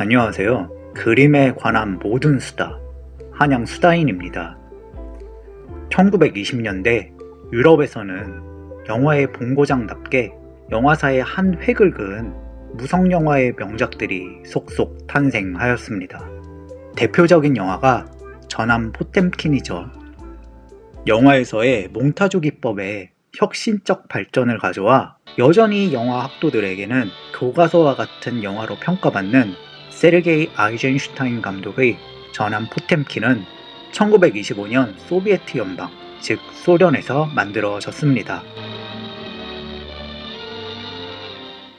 안녕하세요. 그림에 관한 모든 수다, 한양 수다인입니다. 1920년대 유럽에서는 영화의 본고장답게 영화사의 한 획을 그은 무성 영화의 명작들이 속속 탄생하였습니다. 대표적인 영화가 전함 포템킨이죠. 영화에서의 몽타주 기법에 혁신적 발전을 가져와 여전히 영화 학도들에게는 교과서와 같은 영화로 평가받는 세르게이 아이젠슈타인 감독의 전함 포템킨은 1925년 소비에트 연방, 즉 소련에서 만들어졌습니다.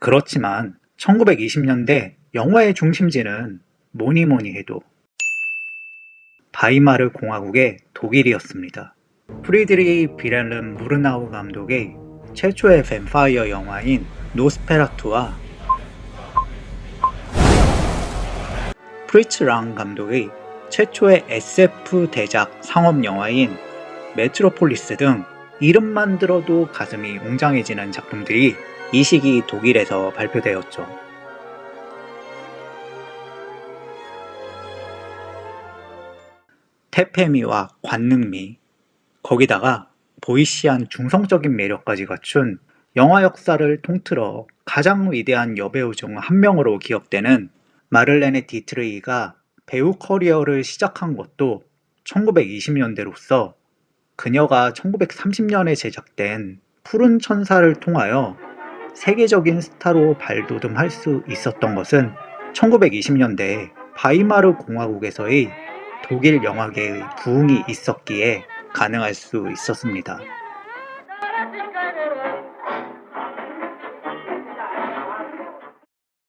그렇지만 1920년대 영화의 중심지는 뭐니 뭐니 해도 바이마르 공화국의 독일이었습니다. 프리드리 비렐름 무르나우 감독의 최초의 뱀파이어 영화인 노스페라투와 프리츠 랑 감독의 최초의 SF 대작 상업 영화인 메트로폴리스 등 이름만 들어도 가슴이 웅장해지는 작품들이 이 시기 독일에서 발표되었죠. 태페미와 관능미, 거기다가 보이시한 중성적인 매력까지 갖춘 영화 역사를 통틀어 가장 위대한 여배우 중 한 명으로 기억되는 마를레네 디트레이가 배우 커리어를 시작한 것도 1920년대로서 그녀가 1930년에 제작된 푸른 천사를 통하여 세계적인 스타로 발돋움할 수 있었던 것은 1920년대 바이마르 공화국에서의 독일 영화계의 부흥이 있었기에 가능할 수 있었습니다.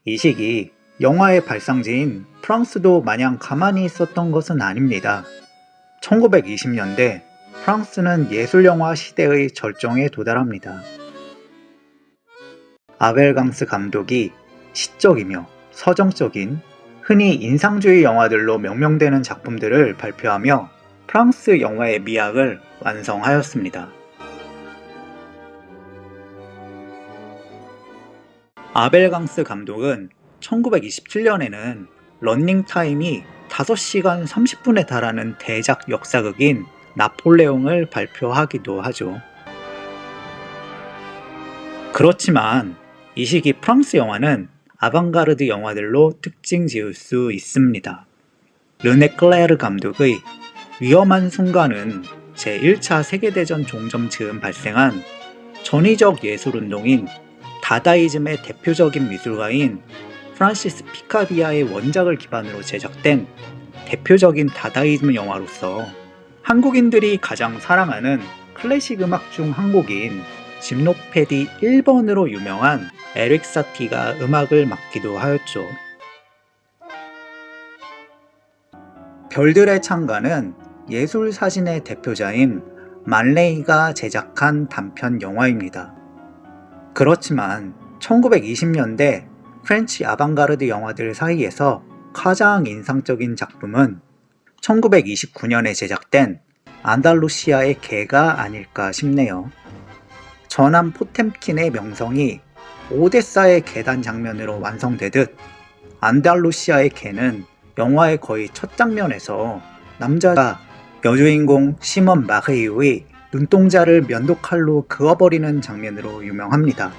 이 시기 영화의 발상지인 프랑스도 마냥 가만히 있었던 것은 아닙니다. 1920년대 프랑스는 예술영화 시대의 절정에 도달합니다. 아벨강스 감독이 시적이며 서정적인 흔히 인상주의 영화들로 명명되는 작품들을 발표하며 프랑스 영화의 미학을 완성하였습니다. 아벨강스 감독은 1927년에는 런닝타임이 5시간 30분에 달하는 대작 역사극인 나폴레옹을 발표하기도 하죠. 그렇지만 이 시기 프랑스 영화는 아방가르드 영화들로 특징 지을 수 있습니다. 르네 클레르 감독의 위험한 순간은 제1차 세계대전 종점 즈음 발생한 전위적 예술운동인 다다이즘의 대표적인 미술가인 프란시스 피카디아의 원작을 기반으로 제작된 대표적인 다다이즘 영화로서 한국인들이 가장 사랑하는 클래식 음악 중 한 곡인 짐노페디 1번으로 유명한 에릭 사티가 음악을 맡기도 하였죠. 별들의 창가는 예술 사진의 대표자인 만레이가 제작한 단편 영화입니다. 그렇지만 1920년대 프렌치 아방가르드 영화들 사이에서 가장 인상적인 작품은 1929년에 제작된 안달루시아의 개가 아닐까 싶네요. 전함 포템킨의 명성이 오데사의 계단 장면으로 완성되듯 안달루시아의 개는 영화의 거의 첫 장면에서 남자가 여주인공 시먼 마헤이오의 눈동자를 면도칼로 그어버리는 장면으로 유명합니다.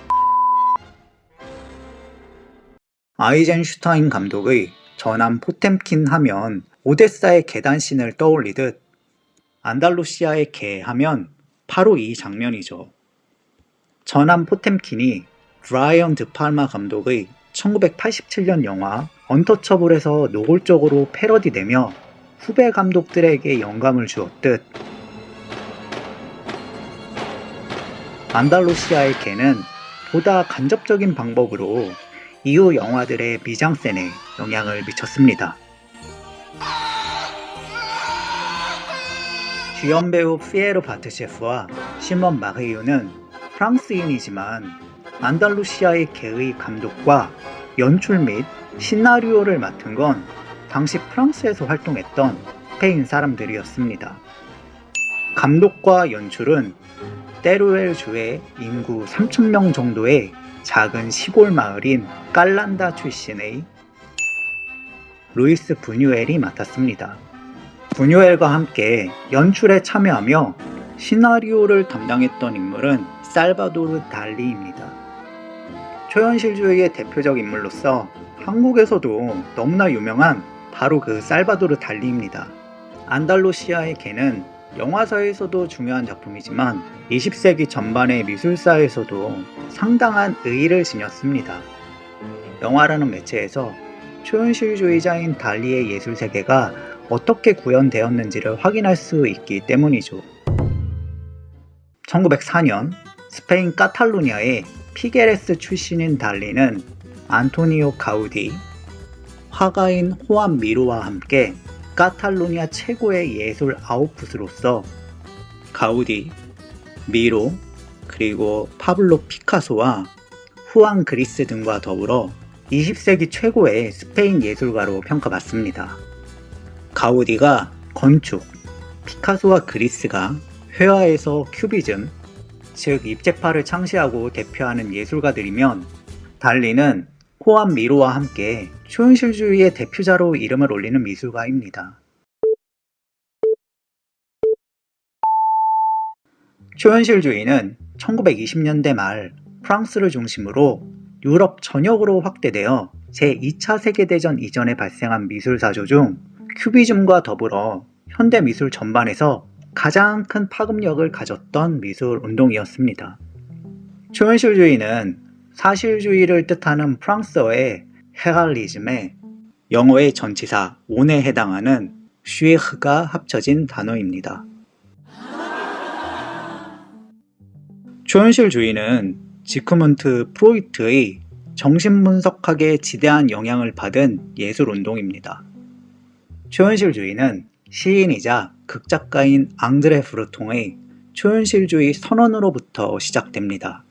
아이젠슈타인 감독의 전함 포템킨 하면 오데사의 계단신을 떠올리듯 안달루시아의 개 하면 바로 이 장면이죠. 전함 포템킨이 브라이언 드팔마 감독의 1987년 영화 언터처블에서 노골적으로 패러디되며 후배 감독들에게 영감을 주었듯 안달루시아의 개는 보다 간접적인 방법으로 이후 영화들의 미장센에 영향을 미쳤습니다. 주연 배우 피에로 바트셰프와 시몬 마헤이유는 프랑스인이지만 안달루시아의 개의 감독과 연출 및 시나리오를 맡은 건 당시 프랑스에서 활동했던 스페인 사람들이었습니다. 감독과 연출은 테루엘 주의 인구 3,000명 정도의 작은 시골 마을인 깔란다 출신의 루이스 부뉴엘이 맡았습니다. 부뉴엘과 함께 연출에 참여하며 시나리오를 담당했던 인물은 살바도르 달리입니다. 초현실주의의 대표적 인물로서 한국에서도 너무나 유명한 바로 그 살바도르 달리입니다. 안달루시아의 개는 영화사에서도 중요한 작품이지만 20세기 전반의 미술사에서도 상당한 의의를 지녔습니다. 영화라는 매체에서 초현실주의자인 달리의 예술 세계가 어떻게 구현되었는지를 확인할 수 있기 때문이죠. 1904년 스페인 카탈루냐의 피게레스 출신인 달리는 안토니오 가우디, 화가인 호안 미로와 함께 카탈루냐 최고의 예술 아웃풋으로서 가우디, 미로, 그리고 파블로 피카소와 후안 그리스 등과 더불어 20세기 최고의 스페인 예술가로 평가받습니다. 가우디가 건축, 피카소와 그리스가 회화에서 큐비즘, 즉 입체파를 창시하고 대표하는 예술가들이면 달리는 호안 미로와 함께 초현실주의의 대표자로 이름을 올리는 미술가입니다. 초현실주의는 1920년대 말 프랑스를 중심으로 유럽 전역으로 확대되어 제2차 세계대전 이전에 발생한 미술사조 중 큐비즘과 더불어 현대 미술 전반에서 가장 큰 파급력을 가졌던 미술 운동이었습니다. 초현실주의는 사실주의를 뜻하는 프랑스어의 헤갈리즘에 영어의 전치사 온에 해당하는 슈에흐가 합쳐진 단어입니다. 초현실주의는 지크문트 프로이트의 정신분석학에 지대한 영향을 받은 예술운동입니다. 초현실주의는 시인이자 극작가인 앙드레 프루통의 초현실주의 선언으로부터 시작됩니다.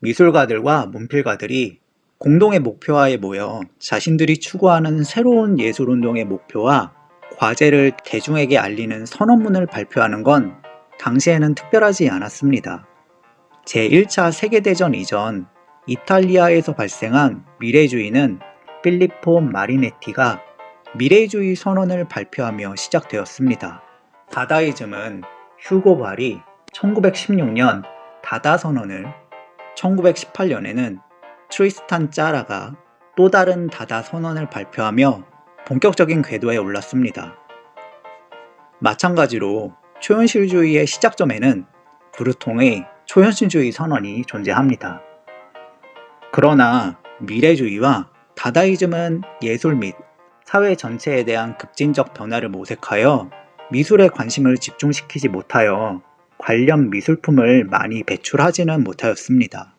미술가들과 문필가들이 공동의 목표하에 모여 자신들이 추구하는 새로운 예술 운동의 목표와 과제를 대중에게 알리는 선언문을 발표하는 건 당시에는 특별하지 않았습니다. 제1차 세계대전 이전 이탈리아에서 발생한 미래주의는 필리포 마리네티가 미래주의 선언을 발표하며 시작되었습니다. 다다이즘은 휴고 발이 1916년 다다 선언을 1918년에는 트리스탄 짜라가 또 다른 다다 선언을 발표하며 본격적인 궤도에 올랐습니다. 마찬가지로 초현실주의의 시작점에는 브루통의 초현실주의 선언이 존재합니다. 그러나 미래주의와 다다이즘은 예술 및 사회 전체에 대한 급진적 변화를 모색하여 미술에 관심을 집중시키지 못하여 관련 미술품을 많이 배출하지는 못하였습니다.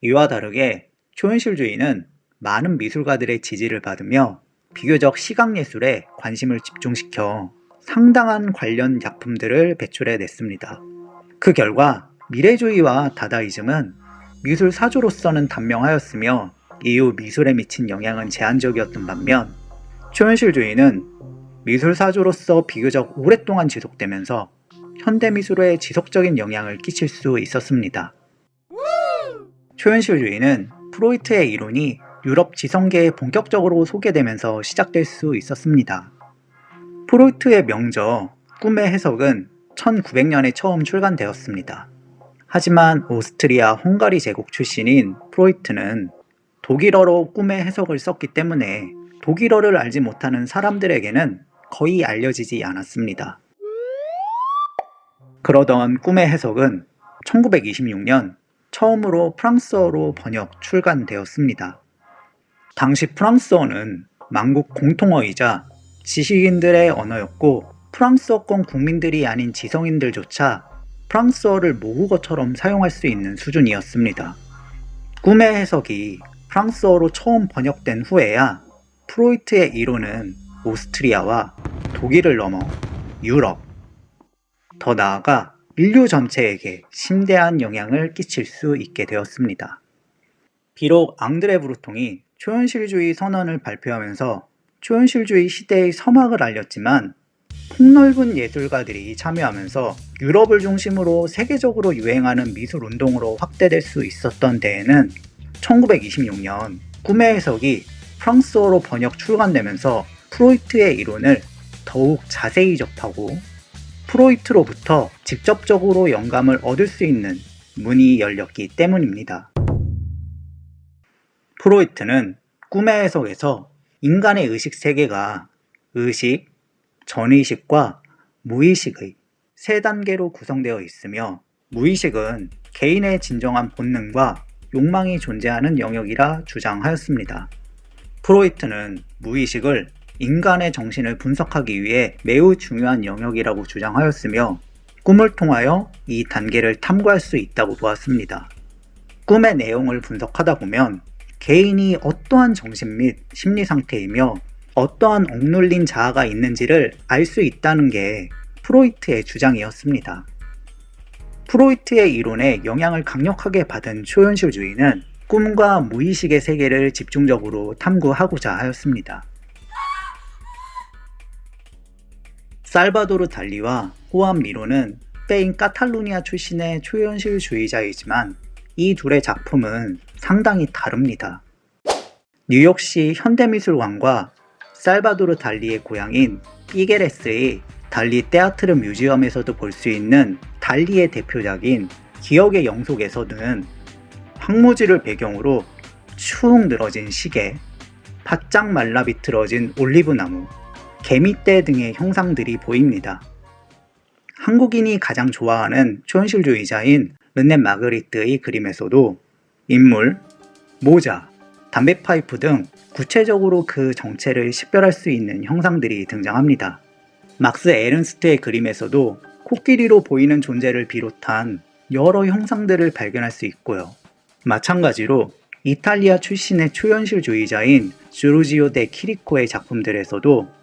이와 다르게 초현실주의는 많은 미술가들의 지지를 받으며 비교적 시각예술에 관심을 집중시켜 상당한 관련 작품들을 배출해 냈습니다. 그 결과 미래주의와 다다이즘은 미술 사조로서는 단명하였으며 이후 미술에 미친 영향은 제한적이었던 반면 초현실주의는 미술 사조로서 비교적 오랫동안 지속되면서 현대 미술에 지속적인 영향을 끼칠 수 있었습니다. 초현실주의는 프로이트의 이론이 유럽 지성계에 본격적으로 소개되면서 시작될 수 있었습니다. 프로이트의 명저 꿈의 해석은 1900년에 처음 출간되었습니다. 하지만 오스트리아 헝가리 제국 출신인 프로이트는 독일어로 꿈의 해석을 썼기 때문에 독일어를 알지 못하는 사람들에게는 거의 알려지지 않았습니다. 그러던 꿈의 해석은 1926년 처음으로 프랑스어로 번역 출간되었습니다. 당시 프랑스어는 만국 공통어이자 지식인들의 언어였고 프랑스어권 국민들이 아닌 지성인들조차 프랑스어를 모국어처럼 사용할 수 있는 수준이었습니다. 꿈의 해석이 프랑스어로 처음 번역된 후에야 프로이트의 이론은 오스트리아와 독일을 넘어 유럽, 더 나아가 인류 전체에게 심대한 영향을 끼칠 수 있게 되었습니다. 비록 앙드레 브루통이 초현실주의 선언을 발표하면서 초현실주의 시대의 서막을 알렸지만 폭넓은 예술가들이 참여하면서 유럽을 중심으로 세계적으로 유행하는 미술 운동으로 확대될 수 있었던 데에는 1926년 꿈의 해석이 프랑스어로 번역 출간되면서 프로이트의 이론을 더욱 자세히 접하고 프로이트로부터 직접적으로 영감을 얻을 수 있는 문이 열렸기 때문입니다. 프로이트는 꿈의 해석에서 인간의 의식 세계가 의식, 전의식과 무의식의 세 단계로 구성되어 있으며 무의식은 개인의 진정한 본능과 욕망이 존재하는 영역이라 주장하였습니다. 프로이트는 무의식을 인간의 정신을 분석하기 위해 매우 중요한 영역이라고 주장하였으며 꿈을 통하여 이 단계를 탐구할 수 있다고 보았습니다. 꿈의 내용을 분석하다 보면 개인이 어떠한 정신 및 심리 상태이며 어떠한 억눌린 자아가 있는지를 알 수 있다는 게 프로이트의 주장이었습니다. 프로이트의 이론에 영향을 강력하게 받은 초현실주의는 꿈과 무의식의 세계를 집중적으로 탐구하고자 하였습니다. 살바도르 달리와 호암 미로는 스페인 카탈루니아 출신의 초현실주의자이지만 이 둘의 작품은 상당히 다릅니다. 뉴욕시 현대미술관과 살바도르 달리의 고향인 피게레스의 달리 테아트르 뮤지엄에서도 볼 수 있는 달리의 대표작인 기억의 영속에서는 황무지를 배경으로 축 늘어진 시계, 바짝 말라 비틀어진 올리브나무, 개미떼 등의 형상들이 보입니다. 한국인이 가장 좋아하는 초현실주의자인 르네 마그리트의 그림에서도 인물, 모자, 담배 파이프 등 구체적으로 그 정체를 식별할 수 있는 형상들이 등장합니다. 막스 에른스트의 그림에서도 코끼리로 보이는 존재를 비롯한 여러 형상들을 발견할 수 있고요. 마찬가지로 이탈리아 출신의 초현실주의자인 주루지오 데 키리코의 작품들에서도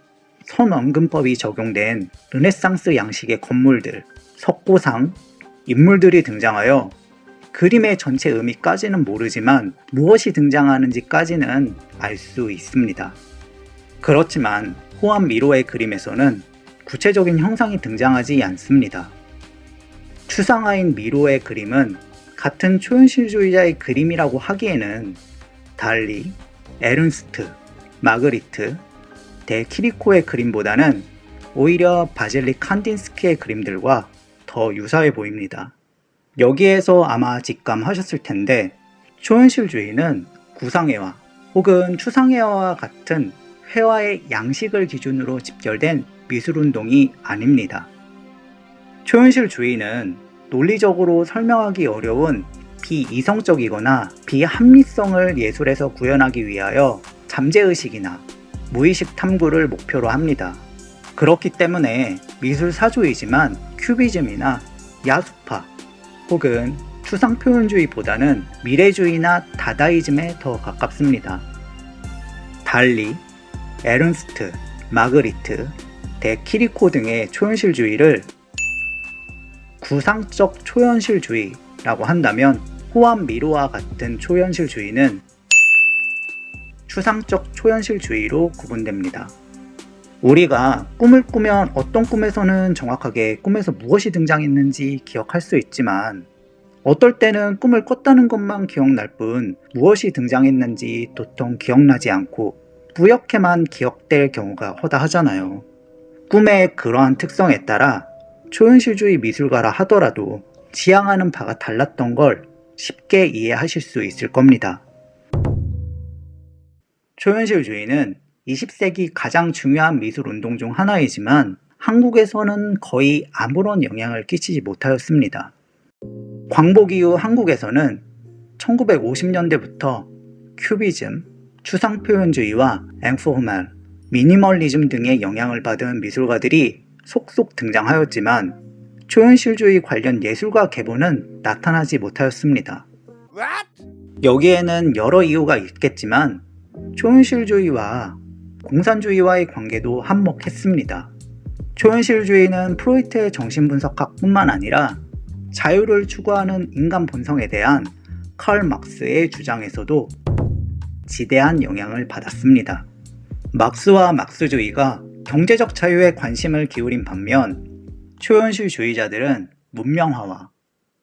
선원근법이 적용된 르네상스 양식의 건물들, 석고상, 인물들이 등장하여 그림의 전체 의미까지는 모르지만 무엇이 등장하는지까지는 알 수 있습니다. 그렇지만 호암 미로의 그림에서는 구체적인 형상이 등장하지 않습니다. 추상화인 미로의 그림은 같은 초현실주의자의 그림이라고 하기에는 달리, 에른스트, 마그리트, 데 키리코의 그림보다는 오히려 바질리 칸딘스키의 그림들과 더 유사해 보입니다. 여기에서 아마 직감하셨을 텐데 초현실주의는 구상회화 혹은 추상회화와 같은 회화의 양식을 기준으로 집결된 미술운동이 아닙니다. 초현실주의는 논리적으로 설명하기 어려운 비이성적이거나 비합리성을 예술에서 구현하기 위하여 잠재의식이나 무의식 탐구를 목표로 합니다. 그렇기 때문에 미술 사조이지만 큐비즘이나 야수파 혹은 추상 표현주의보다는 미래주의나 다다이즘에 더 가깝습니다. 달리, 에른스트, 마그리트, 데 키리코 등의 초현실주의를 구상적 초현실주의라고 한다면 호암 미로와 같은 초현실주의는 추상적 초현실주의로 구분됩니다. 우리가 꿈을 꾸면 어떤 꿈에서는 정확하게 꿈에서 무엇이 등장했는지 기억할 수 있지만 어떨 때는 꿈을 꿨다는 것만 기억날 뿐 무엇이 등장했는지 도통 기억나지 않고 뿌옇게만 기억될 경우가 허다하잖아요. 꿈의 그러한 특성에 따라 초현실주의 미술가라 하더라도 지향하는 바가 달랐던 걸 쉽게 이해하실 수 있을 겁니다. 초현실 주의는 20세기 가장 중요한 미술 운동 중 하나이지만 한국에서는 거의 아무런 영향을 끼치지 못하였습니다. 광복 이후 한국에서는 1950년대부터 큐비즘, 추상표현주의와 앵포말, 미니멀리즘 등의 영향을 받은 미술가들이 속속 등장하였지만 초현실주의 관련 예술가 계보는 나타나지 못하였습니다. 여기에는 여러 이유가 있겠지만 초현실주의와 공산주의와의 관계도 한몫했습니다. 초현실주의는 프로이트의 정신분석학뿐만 아니라 자유를 추구하는 인간 본성에 대한 칼 막스의 주장에서도 지대한 영향을 받았습니다. 막스와 막스주의가 경제적 자유에 관심을 기울인 반면 초현실주의자들은 문명화와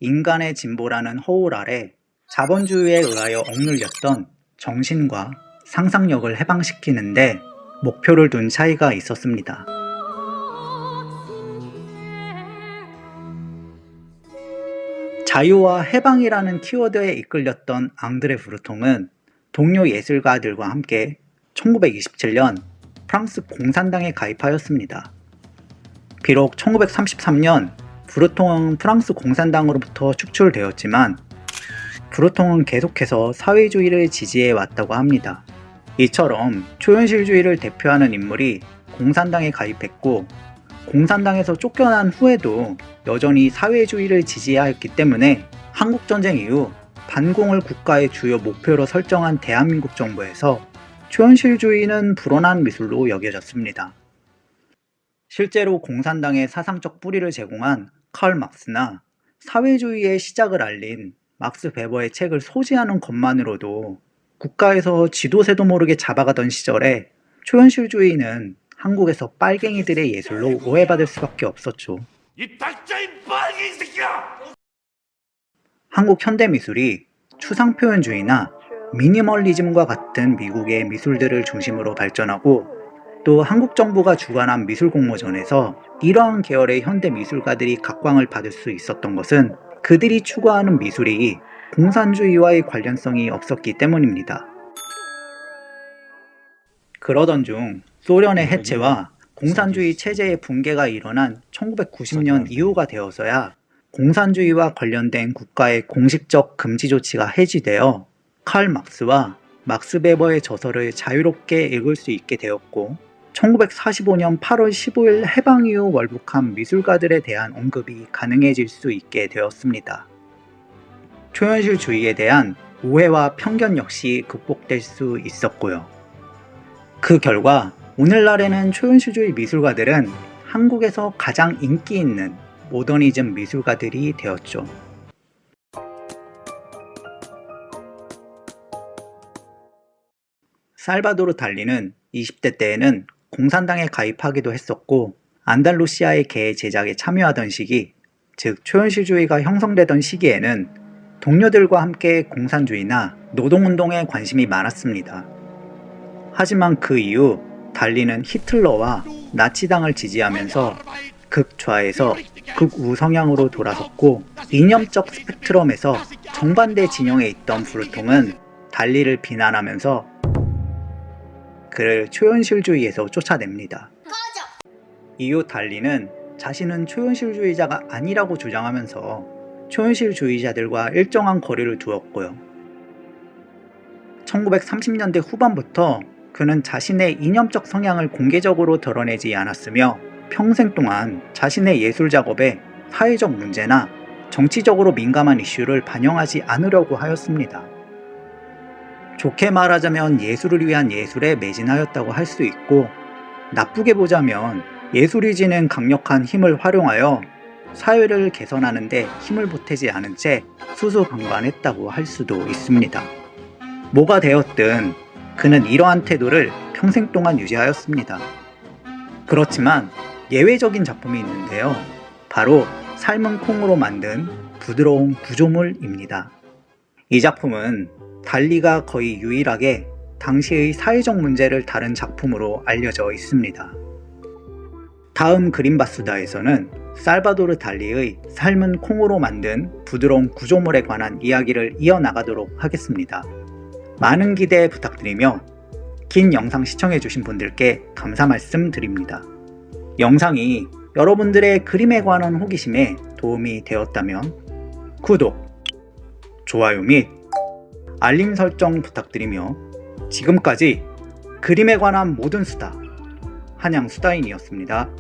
인간의 진보라는 허울 아래 자본주의에 의하여 억눌렸던 정신과 상상력을 해방시키는데 목표를 둔 차이가 있었습니다. 자유와 해방이라는 키워드에 이끌렸던 앙드레 브루통은 동료 예술가들과 함께 1927년 프랑스 공산당에 가입하였습니다. 비록 1933년 브루통은 프랑스 공산당으로부터 축출되었지만 브루통은 계속해서 사회주의를 지지해 왔다고 합니다. 이처럼 초현실주의를 대표하는 인물이 공산당에 가입했고 공산당에서 쫓겨난 후에도 여전히 사회주의를 지지하였기 때문에 한국전쟁 이후 반공을 국가의 주요 목표로 설정한 대한민국 정부에서 초현실주의는 불온한 미술로 여겨졌습니다. 실제로 공산당의 사상적 뿌리를 제공한 칼 막스나 사회주의의 시작을 알린 막스 베버의 책을 소지하는 것만으로도 국가에서 지도새도 모르게 잡아가던 시절에 초현실주의는 한국에서 빨갱이들의 예술로 오해받을 수밖에 없었죠. 이 빨갱이 새끼야! 한국 현대미술이 추상표현주의나 미니멀리즘과 같은 미국의 미술들을 중심으로 발전하고 또 한국 정부가 주관한 미술 공모전에서 이러한 계열의 현대 미술가들이 각광을 받을 수 있었던 것은 그들이 추구하는 미술이 공산주의와의 관련성이 없었기 때문입니다. 그러던 중 소련의 해체와 공산주의 체제의 붕괴가 일어난 1990년 이후가 되어서야 공산주의와 관련된 국가의 공식적 금지 조치가 해지되어 칼 막스와 막스 베버의 저서를 자유롭게 읽을 수 있게 되었고 1945년 8월 15일 해방 이후 월북한 미술가들에 대한 언급이 가능해질 수 있게 되었습니다. 초현실주의에 대한 오해와 편견 역시 극복될 수 있었고요. 그 결과 오늘날에는 초현실주의 미술가들은 한국에서 가장 인기 있는 모더니즘 미술가들이 되었죠. 살바도르 달리는 20대 때에는 공산당에 가입하기도 했었고 안달루시아의 개 제작에 참여하던 시기, 즉 초현실주의가 형성되던 시기에는 동료들과 함께 공산주의나 노동운동에 관심이 많았습니다. 하지만 그 이후 달리는 히틀러와 나치당을 지지하면서 극좌에서 극우 성향으로 돌아섰고 이념적 스펙트럼에서 정반대 진영에 있던 브루통은 달리를 비난하면서 그를 초현실주의에서 쫓아냅니다. 이후 달리는 자신은 초현실주의자가 아니라고 주장하면서 초현실주의자들과 일정한 거리를 두었고요. 1930년대 후반부터 그는 자신의 이념적 성향을 공개적으로 드러내지 않았으며 평생 동안 자신의 예술 작업에 사회적 문제나 정치적으로 민감한 이슈를 반영하지 않으려고 하였습니다. 좋게 말하자면 예술을 위한 예술에 매진하였다고 할 수 있고 나쁘게 보자면 예술이 지닌 강력한 힘을 활용하여 사회를 개선하는데 힘을 보태지 않은 채 수수방관했다고 할 수도 있습니다. 뭐가 되었든 그는 이러한 태도를 평생 동안 유지하였습니다. 그렇지만 예외적인 작품이 있는데요. 바로 삶은 콩으로 만든 부드러운 구조물입니다. 이 작품은 달리가 거의 유일하게 당시의 사회적 문제를 다룬 작품으로 알려져 있습니다. 다음 그린바스다에서는 살바도르 달리의 삶은 콩으로 만든 부드러운 구조물에 관한 이야기를 이어나가도록 하겠습니다. 많은 기대 부탁드리며 긴 영상 시청해주신 분들께 감사 말씀 드립니다. 영상이 여러분들의 그림에 관한 호기심에 도움이 되었다면 구독, 좋아요 및 알림 설정 부탁드리며 지금까지 그림에 관한 모든 수다 한양 수다인이었습니다.